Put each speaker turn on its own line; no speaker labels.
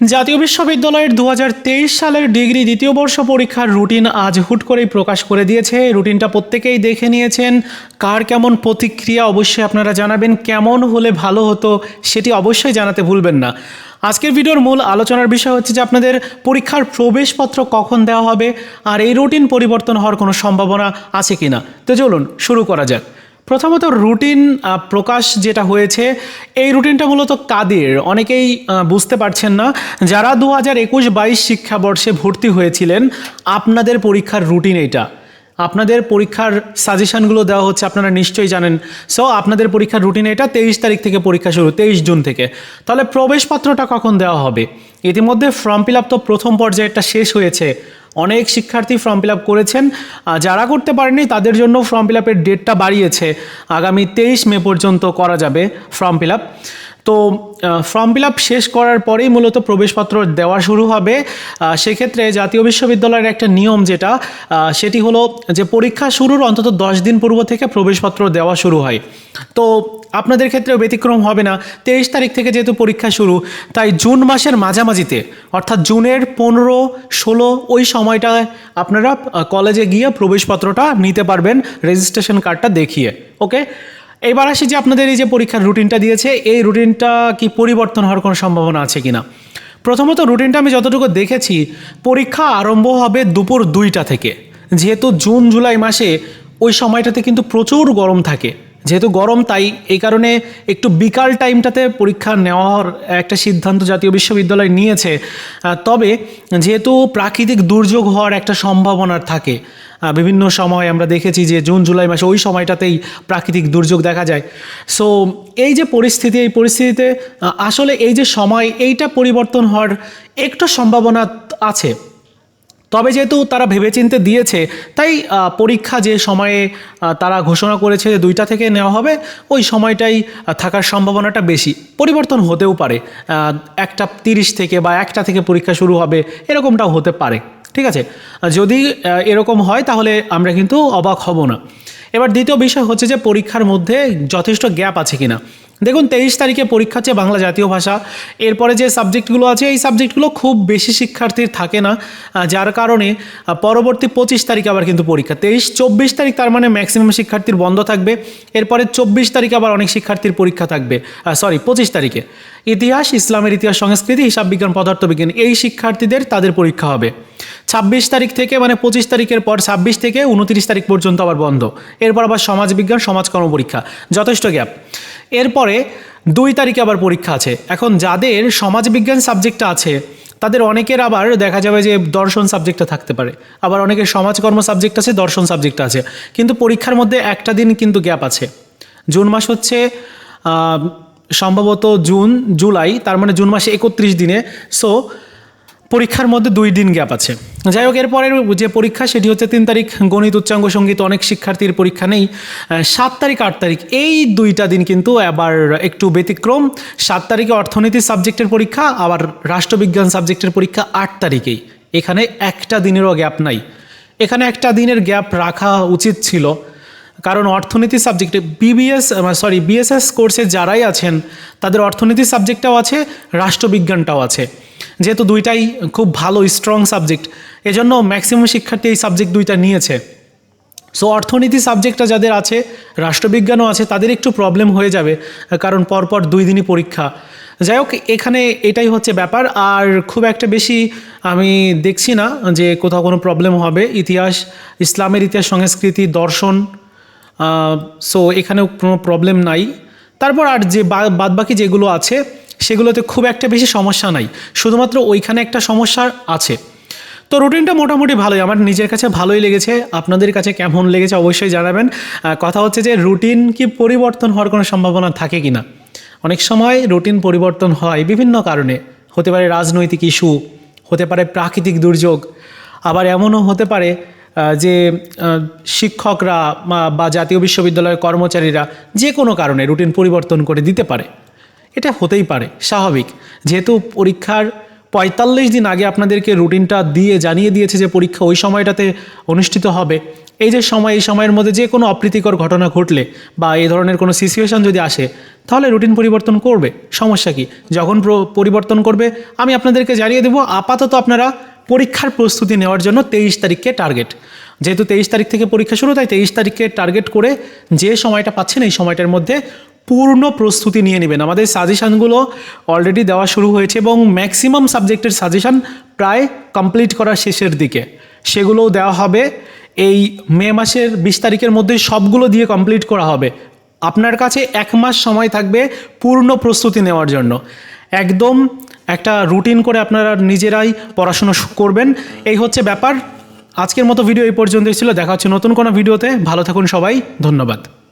জাতীয় বিশ্ববিদ্যালয়ের দু হাজার তেইশ সালের ডিগ্রি দ্বিতীয় বর্ষ পরীক্ষার রুটিন আজ হুট করেই প্রকাশ করে দিয়েছে। রুটিনটা প্রত্যেকেই দেখে নিয়েছেন। কার কেমন প্রতিক্রিয়া অবশ্যই আপনারা জানাবেন। কেমন হলে ভালো হতো সেটি অবশ্যই জানাতে ভুলবেন না। আজকের ভিডিওর মূল আলোচনার বিষয় হচ্ছে যে আপনাদের পরীক্ষার প্রবেশপত্র কখন দেওয়া হবে আর এই রুটিন পরিবর্তন হওয়ার কোনো সম্ভাবনা আছে কিনা। তো চলুন শুরু করা যাক। প্রথমত রুটিন প্রকাশ যেটা হয়েছে, এই রুটিনটা মূলত কাদের? অনেকেই বুঝতে পারছেন না। যারা দু হাজার একুশ বাইশ শিক্ষাবর্ষে ভর্তি হয়েছিলেন, আপনাদের পরীক্ষার রুটিন এটা আপনাদের পরীক্ষার সাজেশনগুলো দেওয়া হচ্ছে, আপনারা নিশ্চয়ই জানেন। সো আপনাদের পরীক্ষার রুটিন এটা তেইশ তারিখ থেকে পরীক্ষা শুরু, তেইশ জুন থেকে। তাহলে প্রবেশপত্রটা কখন দেওয়া হবে? ইতিমধ্যে ফর্ম ফিল আপ তো প্রথম পর্যায়েরটা শেষ হয়েছে। অনেক শিক্ষার্থী ফর্ম ফিল আপ করেছেন। যারা করতে পারেনি, তাদের জন্য ফর্ম ফিল আপের ডেটটা বাড়িয়েছে। আগামী তেইশ মে পর্যন্ত করা যাবে ফর্ম ফিল আপ তো ফর্ম ফিল আপ শেষ করার পরেই মূলত প্রবেশপত্র দেওয়া শুরু হবে। সেক্ষেত্রে জাতীয় বিশ্ববিদ্যালয়ের একটা নিয়ম যেটা সেটি হলো যে পরীক্ষা শুরুর অন্তত দশ দিন পূর্ব থেকে প্রবেশপত্র দেওয়া শুরু হয়। তো, আপনাদের ক্ষেত্রেও ব্যতিক্রম হবে না। তেইশ তারিখ থেকে যেহেতু পরীক্ষা শুরু, তাই জুন মাসের মাঝামাঝিতে, অর্থাৎ জুনের পনেরো, ষোলো, ওই সময়টায় আপনারা কলেজে গিয়ে প্রবেশপত্রটা নিতে পারবেন রেজিস্ট্রেশন কার্ডটা দেখিয়ে। ওকে এবার আসি যে আপনাদের এই যে পরীক্ষার রুটিনটা দিয়েছে, এই রুটিনটা কি পরিবর্তন হওয়ার কোনো সম্ভাবনা আছে কি না প্রথমত রুটিনটা আমি যতটুকু দেখেছি, পরীক্ষা আরম্ভ হবে দুপুর দুইটা থেকে। যেহেতু জুন, জুলাই মাসে, ওই সময়টাতে কিন্তু প্রচুর গরম থাকে। যেহেতু গরম, তাই এই কারণে একটু বিকাল টাইমটাতে পরীক্ষা নেওয়ার একটা সিদ্ধান্ত জাতীয় বিশ্ববিদ্যালয় নিয়েছে। তবে যেহেতু প্রাকৃতিক দুর্যোগ হওয়ার একটা সম্ভাবনা থাকে বিভিন্ন সময় আমরা দেখেছি যে জুন, জুলাই মাসে ওই সময়টাতেই প্রাকৃতিক দুর্যোগ দেখা যায়। সো এই যে পরিস্থিতি, এই পরিস্থিতিতে আসলে এই যে সময়, এইটা পরিবর্তন হওয়ার একটু সম্ভাবনা আছে। তবে যেহেতু তারা ভেবেচিন্তে দিয়েছে, তাই পরীক্ষা যে সময়ে তারা ঘোষণা করেছে যে দুইটা থেকে নেওয়া হবে, ওই সময়টাই থাকার সম্ভাবনাটা বেশি। পরিবর্তন হতেও পারে একটা তিরিশ থেকে বা একটা থেকে পরীক্ষা শুরু হবে, এরকমটাও হতে পারে। ঠিক আছে? যদি এরকম হয়, তাহলে আমরা কিন্তু অবাক হব না। এবার দ্বিতীয় বিষয় হচ্ছে যে পরীক্ষার মধ্যে যথেষ্ট গ্যাপ আছে কিনা। দেখুন, তেইশ তারিখে পরীক্ষা হচ্ছে বাংলা জাতীয় ভাষা। এরপরে যে সাবজেক্টগুলো আছে, এই সাবজেক্টগুলো খুব বেশি শিক্ষার্থীর থাকে না যার কারণে পরবর্তী পঁচিশ তারিখ আবার কিন্তু পরীক্ষা। তেইশ, চব্বিশ তারিখ তার মানে ম্যাক্সিমাম শিক্ষার্থীর বন্ধ থাকবে। এরপরে চব্বিশ তারিখ আবার অনেক শিক্ষার্থীর পরীক্ষা থাকবে। সরি পঁচিশ তারিখে। ইতিহাস, ইসলামের ইতিহাস, সংস্কৃতি, হিসাব বিজ্ঞান, পদার্থবিজ্ঞান, এই শিক্ষার্থীদের তাদের পরীক্ষা হবে। ছাব্বিশ তারিখ থেকে মানে পঁচিশ তারিখের পর ছাব্বিশ থেকে উনত্রিশ তারিখ পর্যন্ত আবার বন্ধ। এরপর আবার সমাজবিজ্ঞান সমাজকর্ম পরীক্ষা। যথেষ্ট গ্যাপ এরপরে দুই তারিখে আবার পরীক্ষা আছে। এখন যাদের সমাজবিজ্ঞান সাবজেক্টটা আছে, তাদের অনেকের আবার দেখা যাবে যে দর্শন সাবজেক্টটা থাকতে পারে। আবার অনেকের সমাজকর্ম সাবজেক্ট আছে, দর্শন সাবজেক্ট আছে। কিন্তু পরীক্ষার মধ্যে একটা দিন কিন্তু গ্যাপ আছে। জুন মাস হচ্ছে সম্ভবত জুন, জুলাই, তার মানে জুন মাসে একত্রিশ দিনে। সো পরীক্ষার মধ্যে দুই দিন গ্যাপ আছে। যাই হোক, এরপরের যে পরীক্ষা সেটি হচ্ছে তিন তারিখ গণিত, উচ্চাঙ্গ, সংগীত, অনেক শিক্ষার্থীর পরীক্ষা নেই। সাত তারিখ, আট তারিখ, এই দুইটা দিন কিন্তু আবার একটু ব্যতিক্রম। সাত তারিখে অর্থনীতি সাবজেক্টের পরীক্ষা, আবার রাষ্ট্রবিজ্ঞান সাবজেক্টের পরীক্ষা আট তারিখেই। এখানে একটা দিনেরও গ্যাপ নাই। এখানে একটা দিনের গ্যাপ রাখা উচিত ছিল। কারণ অর্থনীতি সাবজেক্টে বিবিএস সরি বিএসএস কোর্সে যারাই আছেন, তাদের অর্থনীতি সাবজেক্টটাও আছে, রাষ্ট্রবিজ্ঞানটাও আছে। যেহেতু দুইটাই খুব ভালো স্ট্রং সাবজেক্ট এজন্য ম্যাক্সিমাম শিক্ষার্থী এই সাবজেক্ট দুইটা নিয়েছে। সো অর্থনীতি সাবজেক্টটা যাদের আছে, রাষ্ট্রবিজ্ঞানও আছে, তাদের একটু প্রবলেম হয়ে যাবে, কারণ পরপর দুই দিনই পরীক্ষা। যাই হোক, এখানে এটাই হচ্ছে ব্যাপার। আর খুব একটা বেশি আমি দেখছি না যে কোথাও কোনো প্রবলেম হবে। ইতিহাস, ইসলামের ইতিহাস, সংস্কৃতি, দর্শন সো এখানেও কোনো প্রবলেম নাই। তারপর আর যে বাদবাকি যেগুলো আছে সেগুলোতে খুব একটা বেশি সমস্যা নাই। শুধুমাত্র ওইখানে একটা সমস্যা আছে। তো রুটিনটা মোটামুটি ভালোই। আমার নিজের কাছে ভালোই লেগেছে। আপনাদের কাছে কেমন লেগেছে অবশ্যই জানাবেন। কথা হচ্ছে যে রুটিন কি পরিবর্তন হওয়ার কোনো সম্ভাবনা থাকে কি না অনেক সময় রুটিন পরিবর্তন হয় বিভিন্ন কারণে। হতে পারে রাজনৈতিক ইস্যু হতে পারে প্রাকৃতিক দুর্যোগ। আবার এমনও হতে পারে যে শিক্ষকরা বা- জাতীয় বিশ্ববিদ্যালয়ের কর্মচারীরা যে কোনো কারণে রুটিন পরিবর্তন করে দিতে পারে। এটা হতেই পারে, স্বাভাবিক। যেহেতু পরীক্ষার পঁয়তাল্লিশ দিন আগে আপনাদেরকে রুটিনটা দিয়ে জানিয়ে দিয়েছে যে পরীক্ষা ওই সময়টাতে অনুষ্ঠিত হবে। এই যে সময়, এই সময়ের মধ্যে যে কোনো অপ্রীতিকর ঘটনা ঘটলে বা এই ধরনের কোনো সিচুয়েশন যদি আসে, তাহলে রুটিন পরিবর্তন করবে। সমস্যা কি? যখন পরিবর্তন করবে, আমি আপনাদেরকে জানিয়ে দেবো, আপাতত আপনারা পরীক্ষার প্রস্তুতি নেওয়ার জন্য তেইশ তারিখকে টার্গেট যেহেতু তেইশ তারিখ থেকে পরীক্ষা শুরু, তাই তেইশ তারিখকে টার্গেট করে যে সময়টা পাচ্ছেন, এই সময়টার মধ্যে পূর্ণ প্রস্তুতি নিয়ে নেবেন। আমাদের সাজেশানগুলো অলরেডি দেওয়া শুরু হয়েছে এবং ম্যাক্সিমাম সাবজেক্টের সাজেশান প্রায় কমপ্লিট করার শেষের দিকে। সেগুলোও দেওয়া হবে। এই মে মাসের বিশ তারিখের মধ্যে সবগুলো দিয়ে কমপ্লিট করা হবে। আপনার কাছে এক মাস সময় থাকবে পূর্ণ প্রস্তুতি নেওয়ার জন্য। একদম একটা রুটিন করে আপনারা নিজেরাই পড়াশোনা করবেন। এই হচ্ছে ব্যাপার। আজকের মতো ভিডিও এই পর্যন্তই ছিল। দেখা হচ্ছে নতুন কোনো ভিডিওতে ভালো থাকুন সবাই। ধন্যবাদ।